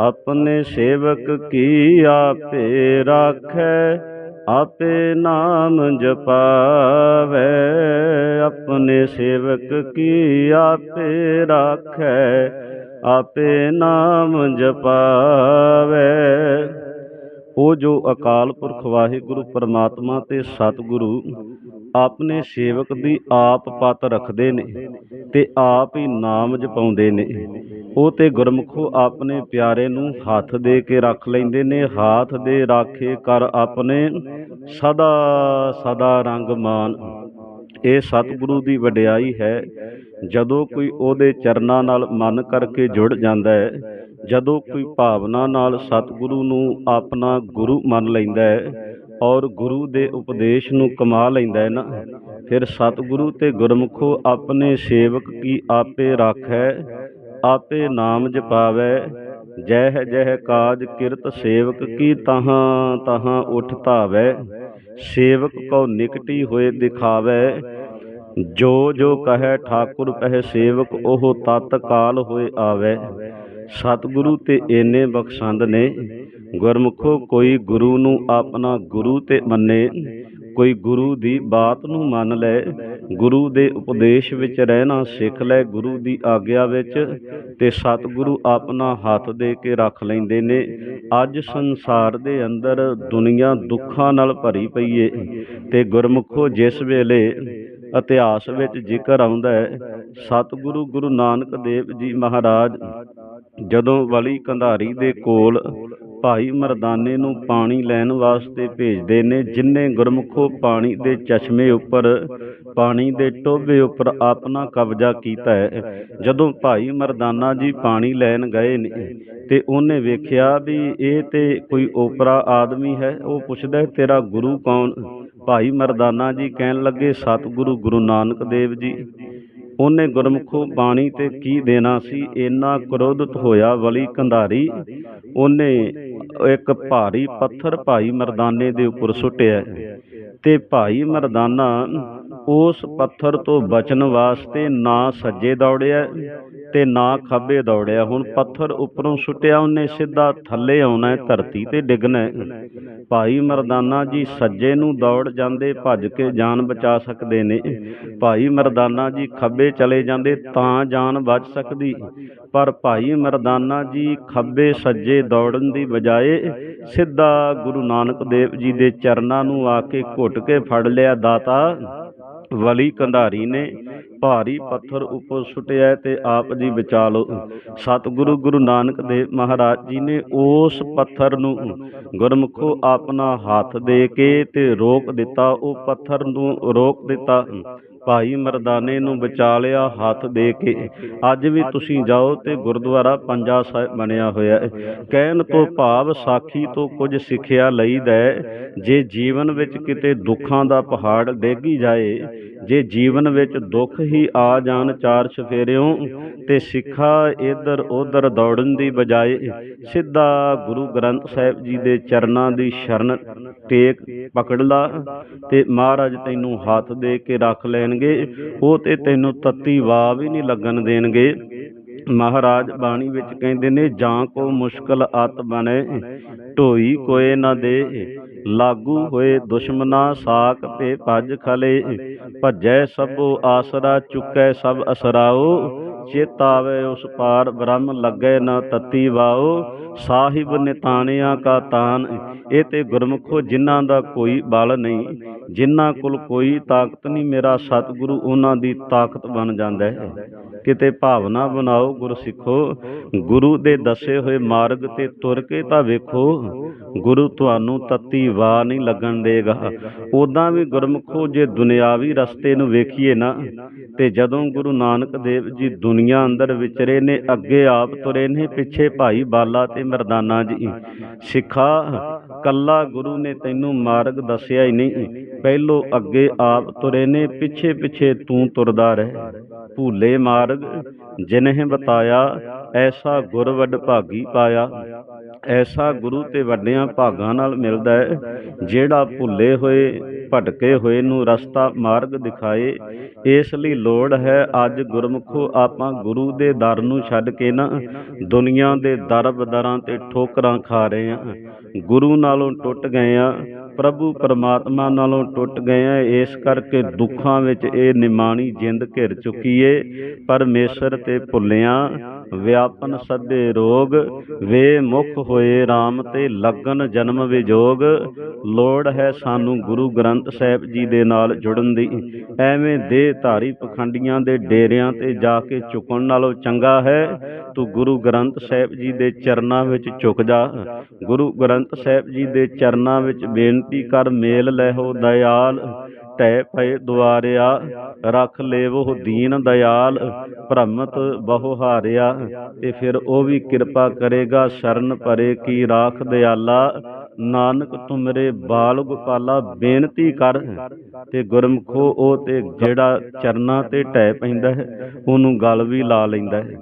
ਆਪਣੇ ਸੇਵਕ ਕੀ ਆਪੇ ਰਾਖੈ? ਆਪੇ ਨਾਮ ਜਪਾਵੇ। ਆਪਣੇ ਸੇਵਕ ਕੀ ਆਪੇ ਰਾਖੈ? ਆਪੇ ਨਾਮ ਜਪਾਵੇ। ਉਹ ਜੋ ਅਕਾਲ ਪੁਰਖ ਵਾਹਿਗੁਰੂ, ਪਰਮਾਤਮਾ ਤੇ ਸਤਿਗੁਰੂ ਆਪਣੇ ਸੇਵਕ ਦੀ ਆਪ ਪਤ ਰੱਖਦੇ ਨੇ ਤੇ ਆਪ ਹੀ ਨਾਮ ਜਪਾਉਂਦੇ ਨੇ। ਉਹ ਤੇ ਗੁਰਮੁਖੋ ਆਪਣੇ ਪਿਆਰੇ ਨੂੰ ਹੱਥ ਦੇ ਕੇ ਰੱਖ ਲੈਂਦੇ ਨੇ, ਹੱਥ ਦੇ ਰਾਖੇ ਕਰ ਆਪਣੇ ਸਦਾ ਸਦਾ ਰੰਗ ਮਾਨ ਇਹ ਸਤਿਗੁਰੂ ਦੀ ਵਡਿਆਈ ਹੈ। ਜਦੋਂ ਕੋਈ ਉਹਦੇ ਚਰਨਾਂ ਨਾਲ ਮਨ ਕਰਕੇ ਜੁੜ ਜਾਂਦਾ ਹੈ, ਜਦੋਂ ਕੋਈ ਭਾਵਨਾ ਨਾਲ ਸਤਿਗੁਰੂ ਨੂੰ ਆਪਣਾ ਗੁਰੂ ਮੰਨ ਲੈਂਦਾ ਹੈ ਔਰ ਗੁਰੂ ਦੇ ਉਪਦੇਸ਼ ਨੂੰ ਕਮਾ ਲੈਂਦਾ ਹੈ ਨਾ। ਫਿਰ ਸਤਿਗੁਰੂ ਤੇ ਗੁਰਮੁਖੋ ਆਪਣੇ ਸੇਵਕ ਕੀ ਆਪੇ ਰਾਖੈ, ਆਪੇ ਨਾਮ ਜਪਾਵੈ। ਜਹ ਜਹ ਕਾਜ ਕਿਰਤ ਸੇਵਕ ਕੀ ਤਹਾਂ ਤਹਾਂ ਉਠ ਧਾਵੈ। ਸੇਵਕ ਕੋ ਨਿਕਟੀ ਹੋਏ ਦਿਖਾਵੈ। ਜੋ ਜੋ ਕਹੈ ਠਾਕੁਰ ਪਹਿ ਸੇਵਕ, ਉਹ ਤਤ ਕਾਲ ਹੋਏ ਆਵੈ। ਸਤਿਗੁਰੂ ਤੇ ਏਨੇ ਬਖਸ਼ੰਦ ਨੇ ਗੁਰਮੁਖੋ ਕੋਈ ਗੁਰੂ ਨੂੰ ਆਪਣਾ ਗੁਰੂ ਤੇ ਮੰਨੇ, ਕੋਈ ਗੁਰੂ ਦੀ ਬਾਤ ਨੂੰ ਮੰਨ ਲੈ, ਗੁਰੂ ਦੇ ਉਪਦੇਸ਼ ਵਿੱਚ ਰਹਿਣਾ ਸਿੱਖ ਲੈ, ਗੁਰੂ ਦੀ ਆਗਿਆ ਵਿੱਚ ਤੇ ਸਤਿਗੁਰੂ ਆਪਣਾ ਹੱਥ ਦੇ ਕੇ ਰੱਖ ਲੈਂਦੇ ਨੇ। ਅੱਜ ਸੰਸਾਰ ਦੇ ਅੰਦਰ ਦੁਨੀਆ ਦੁੱਖਾਂ ਨਾਲ ਭਰੀ ਪਈ ਏ ਤੇ ਗੁਰਮੁਖੋ ਜਿਸ ਵੇਲੇ ਇਤਿਹਾਸ ਵਿੱਚ ਜ਼ਿਕਰ ਆਉਂਦਾ ਹੈ, ਸਤਿਗੁਰੂ ਗੁਰੂ ਨਾਨਕ ਦੇਵ ਜੀ ਮਹਾਰਾਜ ਜਦੋਂ ਵਲੀ ਕੰਧਾਰੀ ਦੇ ਕੋਲ ਭਾਈ ਮਰਦਾਨੇ ਨੂੰ ਪਾਣੀ ਲੈਣ ਵਾਸਤੇ ਭੇਜਦੇ ਨੇ ਜਿਨਨੇ ਗੁਰਮੁਖੋ ਪਾਣੀ ਦੇ ਚਸ਼ਮੇ ਉੱਪਰ, ਪਾਣੀ ਦੇ ਟੋਭੇ ਉੱਪਰ ਆਪਣਾ ਕਬਜ਼ਾ ਕੀਤਾ ਹੈ। ਜਦੋਂ ਭਾਈ ਮਰਦਾਨਾ ਜੀ ਪਾਣੀ ਲੈਣ ਗਏ ਨੇ ਤੇ ਉਹਨੇ ਵੇਖਿਆ ਵੀ ਇਹ ਤੇ ਕੋਈ ਓਪਰਾ ਆਦਮੀ ਹੈ, ਉਹ ਪੁੱਛਦਾ, ਤੇਰਾ ਗੁਰੂ ਕੌਣ? ਭਾਈ ਮਰਦਾਨਾ ਜੀ ਕਹਿਣ ਲੱਗੇ, ਸਤਿਗੁਰੂ ਗੁਰੂ ਨਾਨਕ ਦੇਵ ਜੀ। ਉਹਨੇ ਗੁਰਮੁਖੋ ਬਾਣੀ ਤੇ ਕੀ ਦੇਣਾ ਸੀ? ਇੰਨਾ ਕ੍ਰੋਧਿਤ ਹੋਇਆ ਵਲੀ ਕੰਧਾਰੀ। ਉਹਨੇ ਇੱਕ ਭਾਰੀ ਪੱਥਰ ਭਾਈ ਮਰਦਾਨੇ ਦੇ ਉੱਪਰ ਸੁੱਟਿਆ ਤੇ ਭਾਈ ਮਰਦਾਨਾ ਉਸ ਪੱਥਰ ਤੋਂ ਬਚਣ ਵਾਸਤੇ ਨਾ ਸੱਜੇ ਦੌੜਿਆ ਤੇ ਨਾ ਖੱਬੇ ਦੌੜਿਆ, ਹੁਣ ਪੱਥਰ ਉੱਪਰੋਂ ਸੁੱਟਿਆ, ਉਹਨੇ ਸਿੱਧਾ ਥੱਲੇ ਆਉਣਾ, ਧਰਤੀ ਤੇ ਡਿੱਗਣਾ। ਭਾਈ ਮਰਦਾਨਾ ਜੀ ਸੱਜੇ ਨੂੰ ਦੌੜ ਜਾਂਦੇ, ਭੱਜ ਕੇ ਜਾਨ ਬਚਾ ਸਕਦੇ ਨੇ। ਭਾਈ ਮਰਦਾਨਾ ਜੀ ਖੱਬੇ ਚਲੇ ਜਾਂਦੇ, ਤਾਂ ਜਾਨ ਬਚ ਸਕਦੀ। ਪਰ ਭਾਈ ਮਰਦਾਨਾ ਜੀ ਖੱਬੇ ਸੱਜੇ ਦੌੜਨ ਦੀ ਬਜਾਏ ਸਿੱਧਾ ਗੁਰੂ ਨਾਨਕ ਦੇਵ ਜੀ ਦੇ ਚਰਨਾਂ ਨੂੰ ਆ ਕੇ ਘੁੱਟ ਕੇ ਫੜ ਲਿਆ ਦਾਤਾ। ਵਲੀ ਕੰਧਾਰੀ ਨੇ ਭਾਰੀ ਪੱਥਰ ਉੱਪਰ ਸੁੱਟਿਆ ਤੇ ਆਪ ਜੀ ਬਚਾ ਲਓ। ਸਤਿਗੁਰੂ ਗੁਰੂ ਨਾਨਕ ਦੇਵ ਮਹਾਰਾਜ ਜੀ ਨੇ ਉਸ ਪੱਥਰ ਨੂੰ ਗੁਰਮੁਖੋ ਆਪਣਾ ਹੱਥ ਦੇ ਕੇ ਤੇ ਰੋਕ ਦਿੱਤਾ। ਉਹ ਪੱਥਰ ਨੂੰ ਰੋਕ ਦਿੱਤਾ। ਭਾਈ ਮਰਦਾਨੇ ਨੂੰ ਬਚਾ ਲਿਆ ਹੱਥ ਦੇ ਕੇ। ਅੱਜ ਵੀ ਤੁਸੀਂ ਜਾਓ ਤੇ ਗੁਰਦੁਆਰਾ ਪੰਜਾ ਸਾਹਿਬ ਬਣਿਆ ਹੋਇਆ ਹੈ। ਕਹਿਣ ਤੋਂ ਭਾਵ ਸਾਖੀ ਤੋਂ ਕੁਝ ਸਿੱਖਿਆ ਲਈਦਾ ਹੈ। ਜੇ ਜੀਵਨ ਵਿੱਚ ਕਿਤੇ ਦੁੱਖਾਂ ਦਾ ਪਹਾੜ ਡੇਗੀ ਜਾਏ, ਜੇ ਜੀਵਨ ਵਿੱਚ ਦੁੱਖ ਹੀ ਆ ਜਾਣ ਚਾਰ ਚਫੇਰਿਓਂ, ਤੇ ਸਿੱਖਾ ਇਧਰ ਉਧਰ ਦੌੜਨ ਦੀ ਬਜਾਏ ਸਿੱਧਾ ਗੁਰੂ ਗ੍ਰੰਥ ਸਾਹਿਬ ਜੀ ਦੇ ਚਰਨਾਂ ਦੀ ਸ਼ਰਨ ਟੇਕ ਪਕੜ ਲਾ ਤੇ ਮਹਾਰਾਜ ਤੈਨੂੰ ਹੱਥ ਦੇ ਕੇ ਰੱਖ ਲੈਣਗੇ, ਉਹ ਤੇ ਤੈਨੂੰ ਤੱਤੀ ਵਾਹ ਵੀ ਨਹੀਂ ਲੱਗਣ ਦੇਣਗੇ। ਮਹਾਰਾਜ ਬਾਣੀ ਵਿੱਚ ਕਹਿੰਦੇ ਨੇ, ਜਾਂ ਕੋ ਮੁਸ਼ਕਲ ਅਤ ਬਣੇ, ਢੋਈ ਕੋਏ ਨਾ ਦੇ, ਲਾਗੂ ਹੋਏ ਦੁਸ਼ਮਨਾ ਸਾਕ ਤੇ ਭੱਜ ਖਲੇ, ਭੱਜੈ ਸਭੋ ਆਸਰਾ, ਚੁੱਕੈ ਸਭ ਅਸਰਾਓ ਚਿਤ ਆਵੇ ਉਸ ਪਾਰ ਬ੍ਰਹਮ ਲੱਗੇ ਨਾ ਤਤੀ ਵਾਓ, ਸਾਹਿਬ ਨਿਤਾਣਿਆਂ ਕਾ ਤਾਨ। ਇਹ ਤੇ ਗੁਰਮੁਖੋ ਜਿਨ੍ਹਾਂ ਦਾ ਕੋਈ ਬਲ ਨਹੀਂ, ਜਿਨ੍ਹਾਂ ਕੋਲ ਕੋਈ ਤਾਕਤ ਨਹੀਂ, ਮੇਰਾ ਸਤਿਗੁਰੂ ਉਹਨਾਂ ਦੀ ਤਾਕਤ ਬਣ ਜਾਂਦਾ ਹੈ। ਕਿਤੇ ਭਾਵਨਾ ਬਣਾਓ ਗੁਰ ਸਿੱਖੋ, ਗੁਰੂ ਦੇ ਦੱਸੇ ਹੋਏ ਮਾਰਗ ਤੇ ਤੁਰ ਕੇ ਤਾਂ ਵੇਖੋ, ਗੁਰੂ ਤੁਹਾਨੂੰ ਤਤੀ ਵਾਹ ਨਹੀਂ ਲੱਗਣ ਦੇਗਾ। ਉਦਾਂ ਵੀ ਗੁਰਮੁਖੋ ਜੇ ਦੁਨਿਆਵੀ ਰਸਤੇ ਨੂੰ ਵੇਖੀਏ ਨਾ, ਤੇ ਜਦੋਂ ਗੁਰੂ ਨਾਨਕ ਦੇਵ ਜੀ ਦੁਨੀਆ ਅੰਦਰ ਵਿਚਰੇ ਨੇ, ਅੱਗੇ ਆਪ ਤੁਰੇ ਨੇ, ਪਿੱਛੇ ਭਾਈ ਬਾਲਾ ਤੇ ਮਰਦਾਨਾ ਜੀ। ਸਿੱਖਾ, ਕੱਲਾ ਗੁਰੂ ਨੇ ਤੈਨੂੰ ਮਾਰਗ ਦੱਸਿਆ ਹੀ ਨਹੀਂ। ਪਹਿਲੋ ਅੱਗੇ ਆਪ ਤੁਰੇ ਨੇ, ਪਿੱਛੇ ਪਿੱਛੇ ਤੂੰ ਤੁਰਦਾ ਰਹਿ। ਭੂਲੇ ਮਾਰਗ, ਜਿਨਹਿ ਬਤਾਇਆ, ਐਸਾ ਗੁਰ ਵੱਡ ਭਾਗੀ ਪਾਇਆ। ਐਸਾ ਗੁਰੂ ਤੇ ਵੱਡਿਆਂ ਭਾਗਾਂ ਨਾਲ ਮਿਲਦਾ ਹੈ, ਜਿਹੜਾ ਭੁੱਲੇ ਹੋਏ ਭਟਕੇ ਹੋਏ ਨੂੰ ਰਸਤਾ ਮਾਰਗ ਦਿਖਾਏ। ਇਸ ਲਈ ਲੋੜ ਹੈ ਅੱਜ ਗੁਰਮੁਖੋ ਆਪਾਂ ਗੁਰੂ ਦੇ ਦਰ ਨੂੰ ਛੱਡ ਕੇ ਨਾ ਦੁਨੀਆ ਦੇ ਦਰ ਬਦਰਾਂ ਤੇ ਠੋਕਰਾਂ ਖਾ ਰਹੇ ਆ ਗੁਰੂ ਨਾਲੋਂ ਟੁੱਟ ਗਏ ਆ ਪ੍ਰਭੂ ਪਰਮਾਤਮਾ ਨਾਲੋਂ ਟੁੱਟ ਗਏ ਆ ਇਸ ਕਰਕੇ ਦੁੱਖਾਂ ਵਿੱਚ ਇਹ ਨਿਮਾਣੀ ਜਿੰਦ ਘਿਰ ਚੁੱਕੀ ਏ। ਪਰਮੇਸ਼ਰ ਤੇ ਭੁੱਲਿਆ ਵਿਆਪਨ ਸੱਦੇ ਰੋਗ, ਵੇ ਮੁਖ ਹੋਏ RAM ਤੇ ਲੱਗਨ ਜਨਮ ਵਿਜੋਗ। ਲੋੜ ਹੈ ਸਾਨੂੰ ਗੁਰੂ ਗ੍ਰੰਥ ਸਾਹਿਬ ਜੀ ਦੇ ਨਾਲ ਜੁੜਨ ਦੀ। ਐਵੇਂ ਦੇ ਧਾਰੀ ਪਖੰਡੀਆਂ ਦੇ ਡੇਰਿਆਂ ਤੇ ਜਾ ਕੇ ਝੁਕਣ ਨਾਲੋਂ ਚੰਗਾ ਹੈ। ਤੂੰ ਗੁਰੂ ਗ੍ਰੰਥ ਸਾਹਿਬ ਜੀ ਦੇ ਚਰਨਾਂ ਵਿੱਚ ਝੁਕ ਜਾ। ਗੁਰੂ ਗ੍ਰੰਥ ਸਾਹਿਬ ਜੀ ਦੇ ਚਰਨਾਂ ਵਿੱਚ ਬੇਨਤੀ ਕਰ, ਮੇਲ ਲੈਹੋ ਦਇਆਲ। ਟੈ ਪਏ ਦੁਆਰਿਆ, ਰੱਖ ਲੇਵੋ ਦੀਨ ਦਇਆਲ ਭ੍ਰਮਤ ਬਹੁ ਹਾਰਿਆ, ਤੇ ਫਿਰ ਉਹ ਵੀ ਕਿਰਪਾ ਕਰੇਗਾ, ਸ਼ਰਨ ਪਰੇ ਕੀ ਰਾਖ ਦਿਆਲਾ, ਨਾਨਕ ਤੁਮਰੇ ਬਾਲ ਗੋਪਾਲਾ, ਬੇਨਤੀ ਕਰ, ਤੇ ਗੁਰਮਖੋ ਉਹ ਤੇ ਜਿਹੜਾ ਚਰਨਾਂ ਤੇ ਟੈ ਪੈਂਦਾ ਹੈ, ਉਹਨੂੰ ਗਲ ਵੀ ਲਾ ਲੈਂਦਾ ਹੈ।